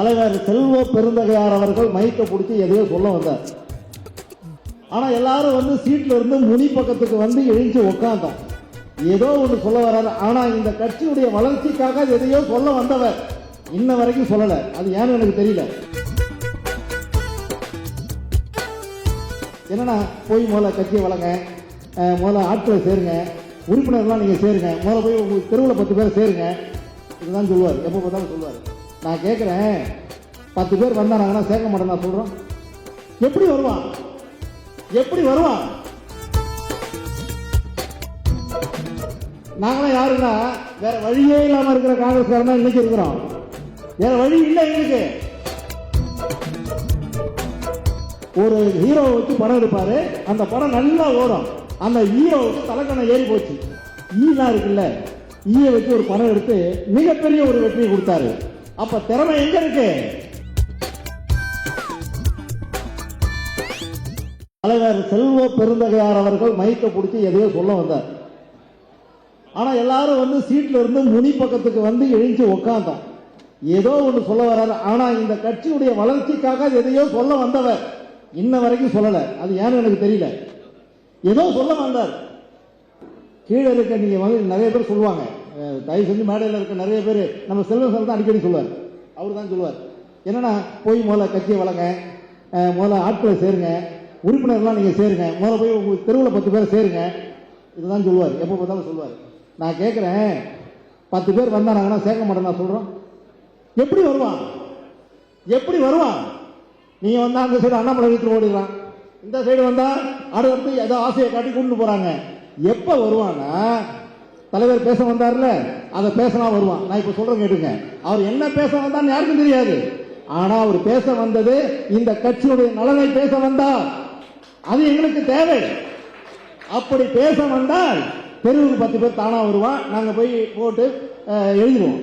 தலைவர் செல்வ பெருந்தகையார் அவர்கள் மைக்க பிடிச்சி எதையோ சொல்ல வந்தார். ஆனா எல்லாரும் வந்து சீட்ல இருந்து முனி பக்கத்துக்கு வந்து எழுந்து உட்காந்தோம் ஏதோ ஒன்று சொல்ல வராது ஆனா இந்த கட்சியுடைய வளர்ச்சிக்காக எதையோ சொல்ல வந்தவர். இன்ன வரைக்கும் சொல்லல. அது ஏன்னு எனக்கு தெரியல. என்னன்னா போய் முதல்ல கட்சியை வளங்க. முதல்ல ஆட்களை சேருங்க. உறுப்பினர்லாம் நீங்கள் சேருங்க. முதல்ல போய் உங்களுக்கு தெருவில் பத்து பேர் சேருங்க. இதுதான் சொல்லுவார். எப்போ பார்த்தாலும் சொல்லுவார். நான் கேட்குறேன் பத்து பேர் வந்தாங்கன்னா சேர்க்க மாட்டேன் நான் சொல்கிறோம் எப்படி வருவான் எப்படி வருவான் நாங்களாம் யாருன்னா வேற வழியே இல்லாமல் இருக்கிற காங்கிரஸ்காரன் தான் இன்னைக்கு இருக்கிறோம் வேற வழி இல்லை எங்களுக்கு ஒரு ஹீரோ வச்சு படம் எடுப்பாரு. அந்த படம் நல்லா ஓடும். அந்த ஹீரோவுக்கு தலைக்கணை ஏறி போச்சு. E ஈலாம் இருக்குல்ல. E ஈயை வச்சு ஒரு படம் எடுத்து மிகப்பெரிய ஒரு வெற்றியை கொடுத்தாரு. அப்ப திறமை எங்க இருக்கு? தலைவர் செல்வ பெருந்தகையார் அவர்கள் மைக்கை பிடிச்சி எதையோ சொல்ல வந்தார். ஆனா எல்லாரும் வந்து சீட்ல இருந்து முனி பக்கத்துக்கு வந்து எழுந்து உட்காந்தோம் ஏதோ ஒன்று சொல்ல வர்றாரு ஆனா இந்த கட்சியுடைய வளர்ச்சிக்காக எதையோ சொல்ல வந்தவர் இன்ன வரைக்கும் சொல்லல. அது ஏன்னு எனக்கு தெரியல. ஏதோ சொல்ல வந்தார். கீழே இருக்க நீங்க வந்து நிறைய பேர் சொல்லுவாங்க. தயவு செஞ்சு மேடையில் இருக்க நிறைய பேர் நம்ம செல்வம் சார் தான் அடிக்கடி சொல்லுவார். அவர் தான் சொல்லுவார். என்னன்னா போய் முதல்ல கட்சியை வளங்க முதல்ல ஆட்களை சேருங்க உறுப்பினர்லாம் நீங்கள் சேருங்க முதல்ல போய் உங்களுக்கு தெருவில் பத்து பேர் சேருங்க. இதுதான் சொல்லுவார். எப்போ பார்த்தாலும் சொல்லுவார். நான் கேட்குறேன் பத்து பேர் வந்தானாங்கன்னா சேர்க்க மாட்டேன் நான் சொல்கிறோம் எப்படி வருவான்? எப்படி வருவான்? நீங்கள் வந்தா அந்த சைடு அண்ணாமலை வீட்டுக்கு ஓடிடுறான் இந்த சைடு வந்தா அடுத்து ஏதோ ஆசையை காட்டி கொண்டு போறாங்க. எப்ப வருவான்னா தலைவர் பேச வந்தார்ல அதை பேசினா வருவான். நான் இப்ப சொல்றேன் கேட்டுங்க. அவர் என்ன பேச வந்தான்னு யாருக்கும் தெரியாது. ஆனா அவர் பேச வந்தது இந்த கட்சியுடைய நலனை பேச வந்தார். அது எங்களுக்கு தேவை. அப்படி பேச வந்தால் தெருவுக்கு பத்து பேர் தானா வருவான். நாங்க போய் போட்டு எழுதிடுவோம்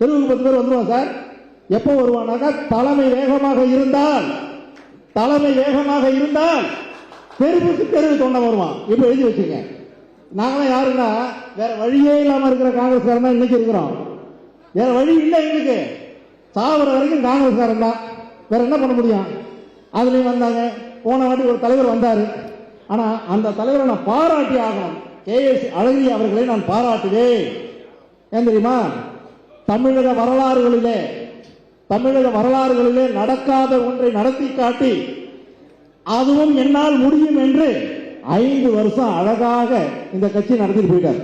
தெருவுக்கு பத்து பேர் வந்துருவோம் சார். எப்போ வருவானாக்கா தலைமை வேகமாக இருந்தால் தலைமை வேகமாக இருந்தால் தெருவுக்கு தெருவு தொண்டை வருவான். இப்ப எழுதி வச்சுங்க நாங்களாம் யாருன்னா வேற வழியே இல்லாம இருக்கிற காங்கிரஸ்காரன் தான் இன்னைக்கு இருக்கிறோம். வேற வழி இல்லை எங்களுக்கு. சாவர வரைக்கும் காங்கிரஸ்காரன் தான். வேற என்ன பண்ண முடியும்? அதுலேயும் வந்தாங்க. போன வாட்டி ஒரு தலைவர் வந்தாரு. ஆனா அந்த தலைவரை நான் பாராட்டி ஆகணும். கே. எஸ். அழகிரி அவர்களை நான் பாராட்டுவேன். ஏன் தெரியுமா? தமிழக வரலாறுகளிலே தமிழக வரலாறுகளிலே நடக்காத ஒன்றை நடத்தி காட்டி அதுவும் என்னால் முடியும் என்று ஐந்து வருஷம் அழகாக இந்த கட்சி நடத்திட்டு போயிட்டார்.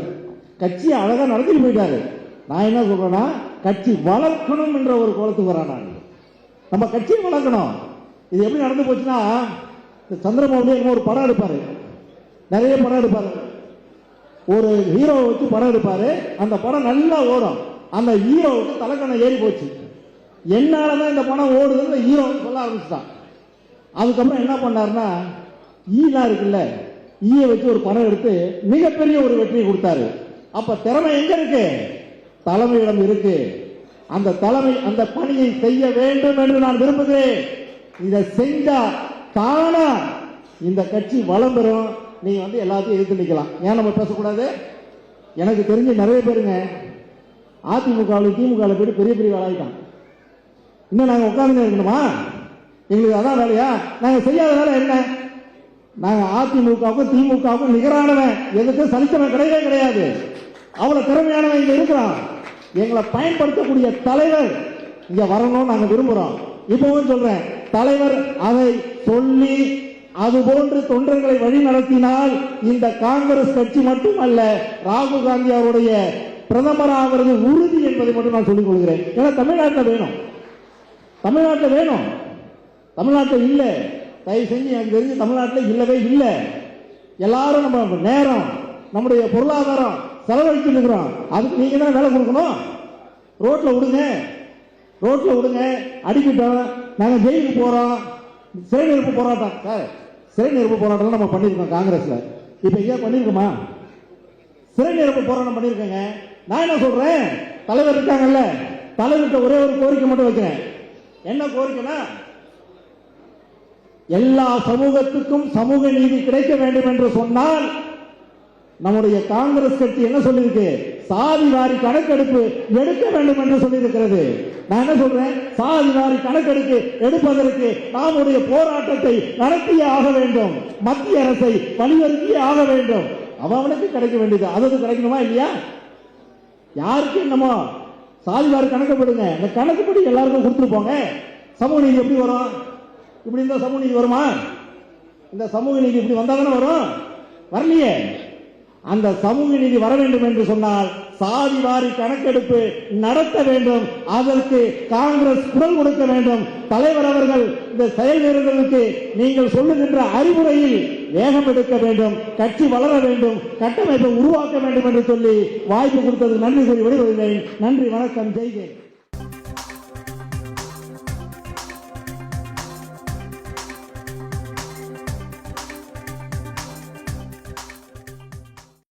கட்சி அழகாக நடத்திட்டு போயிட்டாரு. நான் என்ன சொல்றேன்னா கட்சி வளர்க்கணும் என்ற ஒரு கோலத்துக்கு வரேன் நான். நம்ம கட்சியை வளர்க்கணும். இது எப்படி நடந்து போச்சுன்னா இந்த சந்திரபாபு ஒரு படம் எடுப்பாரு. நிறைய படம் எடுப்பாரு. ஒரு ஹீரோவை வச்சு படம் எடுப்பாரு. அந்த படம் நல்லா ஓடும். அந்த ஹீரோவுக்கு தலைக்கணை ஏறி போச்சு. என்னாலதான் இந்த படம் ஓடுதுன்னு ஹீரோ சொல்ல ஆரம்பிச்சுட்டான். அதுக்கப்புறம் என்ன பண்ணாருன்னா ஈலாம் இருக்குல்ல ஈய வச்சு ஒரு படம் எடுத்து மிகப்பெரிய ஒரு வெற்றியை கொடுத்தாரு. அப்ப திறமை எங்க இருக்கு? தலைமையிடம் இருக்கு. அந்த தலைமை அந்த பணியை செய்ய வேண்டும் என்று நான் விரும்புகிறேன். இதை செஞ்சா தானா இந்த கட்சி வளம் பெறும். நீங்க வந்து எல்லாத்தையும் எதிர்த்து நிக்கலாம். ஏன் நம்ம பேசக்கூடாது? எனக்கு தெரிஞ்ச நிறைய பேருங்க அதிமுகவில் திமுகவில் போயிட்டு பெரிய பெரிய வேலாயிட்டான் இன்னும் நாங்க உட்கார்ந்து இருக்கணுமா? எங்களுக்கு அதான் வேலையா? நாங்க செய்யாத வேலை என்ன? நாங்கள் அதிமுகவுக்கும் திமுகவுக்கும் நிகரானவன். எதுக்கு சலித்தவன் கிடையவே கிடையாது. அவ்வளவு திறமையானவன் இங்க இருக்கிறான். எங்களை பயன்படுத்தக்கூடிய தலைவர் இங்க வரணும்னு நாங்க விரும்புறோம். இப்பவும் சொல்றேன் தலைவர் அதை சொல்லி அது போன்று தொண்டர்களை வழி நடத்தினால் இந்த காங்கிரஸ் கட்சி மட்டுமல்ல ராகுல் காந்தி அவருடைய பிரதமராகிறது உறுதி என்பதை மட்டும் நான் சொல்லிக் கொள்கிறேன். ஏன்னா தமிழ்நாட்டில் வேணும். தமிழ்நாட்டில் வேணும். தமிழ்நாட்டில் இல்லை. தயவு செஞ்சு எனக்கு தெரிஞ்சு தமிழ்நாட்டில் இல்லவே இல்லை. எல்லாரும் நம்ம நேரம் நம்முடைய பொருளாதாரம் செலவழித்து இருக்கிறோம். அதுக்கு நீங்க தான் வேலை கொடுக்கணும்? ரோட்டில் விடுங்க. ரோட்டில் விடுங்க. அடிக்கிட்டோம். நாங்கள் ஜெயிலுக்கு போகிறோம் சிறை நிரப்பு போராட்டம். சார் சிறை நிரப்பு போராட்டம் நம்ம பண்ணியிருக்கோம் காங்கிரஸில். இப்போ ஏன் பண்ணியிருக்கோமா? சிறை நிரப்பு போராட்டம் பண்ணியிருக்கேங்க. நான் என்ன சொல்கிறேன் தலைவர் இருக்காங்கல்ல தலைவர்கிட்ட ஒரே ஒரு கோரிக்கை மட்டும் வைக்கிறேன். என்ன கோரிக்கைன்னா எல்லா சமூகத்துக்கும் சமூக நீதி கிடைக்க வேண்டும் என்று சொன்னால் நம்முடைய காங்கிரஸ் கட்சி என்ன சொல்லியிருக்கு? சாதி வாரி கணக்கெடுப்பு எடுக்க வேண்டும் என்று சொல்லியிருக்கிறது. நான் என்ன சொல்றேன்? சாதி வாரி கணக்கெடுப்பு எடுப்பதற்கு நம்முடைய போராட்டத்தை நடத்தியே ஆக வேண்டும். மத்திய அரசை வலியுறுத்தியே ஆக வேண்டும். அவனுக்கு கிடைக்க வேண்டியது. அது கிடைக்கணுமா இல்லையா? யாருக்கு என்னமோ? சாதி வாரி கணக்குப்படுங்க இந்த கணக்குப்படி எல்லாருக்கும் கொடுத்துட்டு போங்க. சமூக நீதி எப்படி வரும்? இப்படி இந்த சமூக நீதி வருமா? இந்த சமூக நீதி இப்படி வந்தால் தானே வரும்? வரலையே. அந்த சமூக நீதி வர வேண்டும் என்று சொன்னால் சாதி வாரி கணக்கெடுப்பு நடத்த வேண்டும். அதற்கு காங்கிரஸ் குரல் கொடுக்க வேண்டும். தலைவர் அவர்கள் இந்த செயல் வீரர்களுக்கு நீங்கள் சொல்லுகின்ற அறிவுரையில் வேகம் எடுக்க வேண்டும். கட்சி வளர வேண்டும். கட்டமைப்பை உருவாக்க வேண்டும் என்று சொல்லி வாய்ப்பு கொடுத்தது நன்றி கூறி விடுவதில்லை நன்றி வணக்கம். ஜெய்கேன்